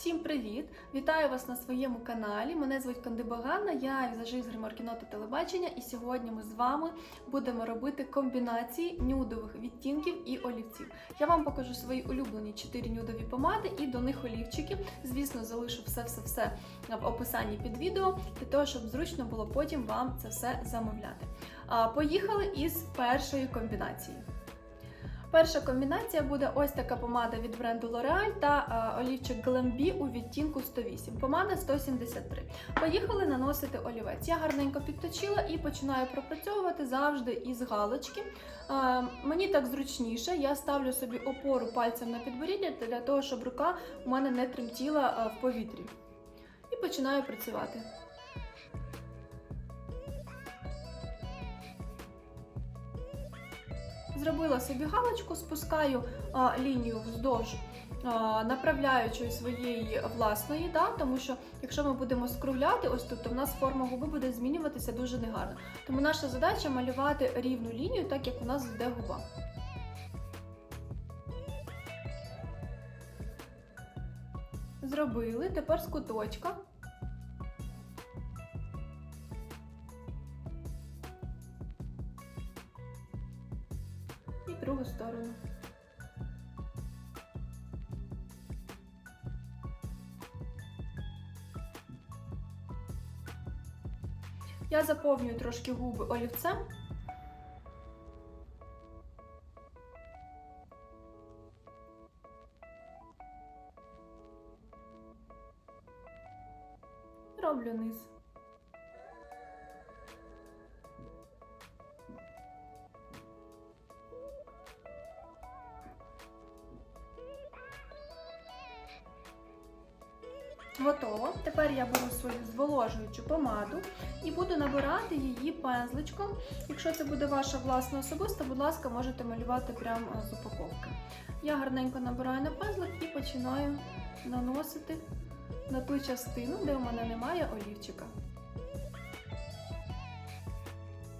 Всім привіт! Вітаю вас на своєму каналі. Мене звуть Кандиба Ганна, я візажист гримор кіно та телебачення, і сьогодні ми з вами будемо робити комбінації нюдових відтінків і олівців. Я вам покажу свої улюблені 4 нюдові помади і до них олівчики. Звісно, залишу все-все-все в описанні під відео, для того, щоб зручно було потім вам це все замовляти. Поїхали із першої комбінації. Перша комбінація буде ось така помада від бренду L'Oreal та е, олівчик Glambi у відтінку 108. Помада 173. Поїхали наносити олівець. Я гарненько підточила і починаю пропрацьовувати завжди із галочки. Е, мені так зручніше, я ставлю собі опору пальцем на підборіддя для того, щоб рука у мене не тремтіла е, в повітрі. І починаю працювати. Зробила собі галочку, спускаю а, лінію вздовж а, направляючої своєї власної, да, тому що якщо ми будемо скругляти ось тут, то в нас форма губи буде змінюватися дуже негарно. Тому наша задача малювати рівну лінію, так як у нас йде губа. Зробили, тепер з куточка. Другу сторону. Я заповнюю трошки губи олівцем. Роблю низ. Готово. Тепер я беру свою зволожуючу помаду і буду набирати її пензличком. Якщо це буде ваша власна особиста, будь ласка, можете малювати прямо з упаковки. Я гарненько набираю на пензлик і починаю наносити на ту частину, де у мене немає олівчика.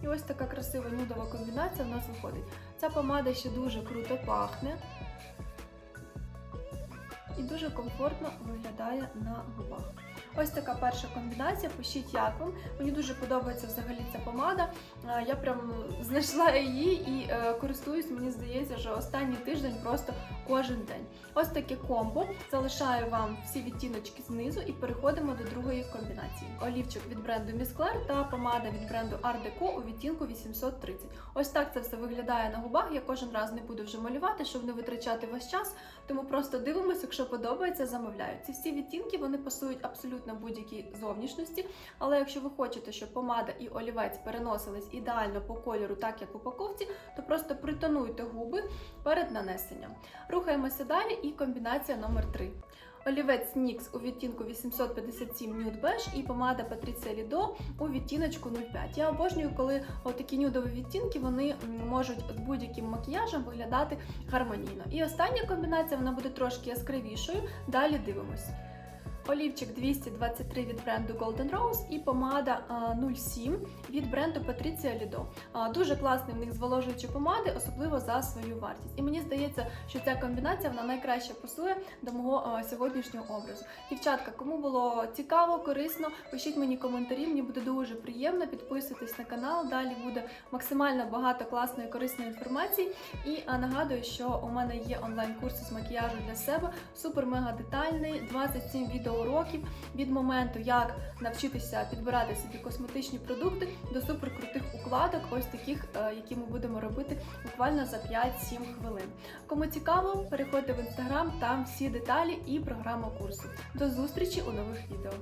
І ось така красива нюдова комбінація в нас виходить. Ця помада ще дуже круто пахне і дуже комфортно виглядає на губах. Ось така перша комбінація. Пишіть як вам. Мені дуже подобається взагалі ця помада. Я прям знайшла її і е, користуюсь, мені здається, що останній тиждень просто кожен день. Ось таке комбо. Залишаю вам всі відтіночки знизу і переходимо до другої комбінації. Олівчик від бренду Claire та помада від бренду Art Deco у відтінку 830. Ось так це все виглядає на губах. Я кожен раз не буду вже малювати, щоб не витрачати ваш час. Тому просто дивимося, якщо подобається, замовляю. Ці всі відтінки вони пасують абсолютно будь-якій зовнішності. Але якщо ви хочете, щоб помада і олівець переносились ідеально по кольору, так як в упаковці, то просто притонуйте губи перед нанесенням. Рухаємося далі і комбінація номер 3. Олівець NYX у відтінку 857 Nude Beige і помада Patricia Lido у відтіночку 05. Я обожнюю, коли такі нюдові відтінки вони можуть з будь-яким макіяжем виглядати гармонійно. І остання комбінація вона буде трошки яскравішою. Далі дивимось. Олівчик 223 від бренду Golden Rose і помада 07 від бренду Patricia Lido. Дуже класний в них зволожуючі помади, особливо за свою вартість. І мені здається, що ця комбінація вона найкраще пасує до мого сьогоднішнього образу. Дівчатка, кому було цікаво, корисно, пишіть мені коментарі, мені буде дуже приємно. Підписуйтесь на канал. Далі буде максимально багато класної корисної інформації. І нагадую, що у мене є онлайн-курси з макіяжу для себе, супер-мега детальний, 27 відео уроків від моменту, як навчитися підбирати собі косметичні продукти до суперкрутих укладок, ось таких, які ми будемо робити буквально за 5-7 хвилин. Кому цікаво, переходьте в інстаграм, там всі деталі і програма курсу. До зустрічі у нових відео.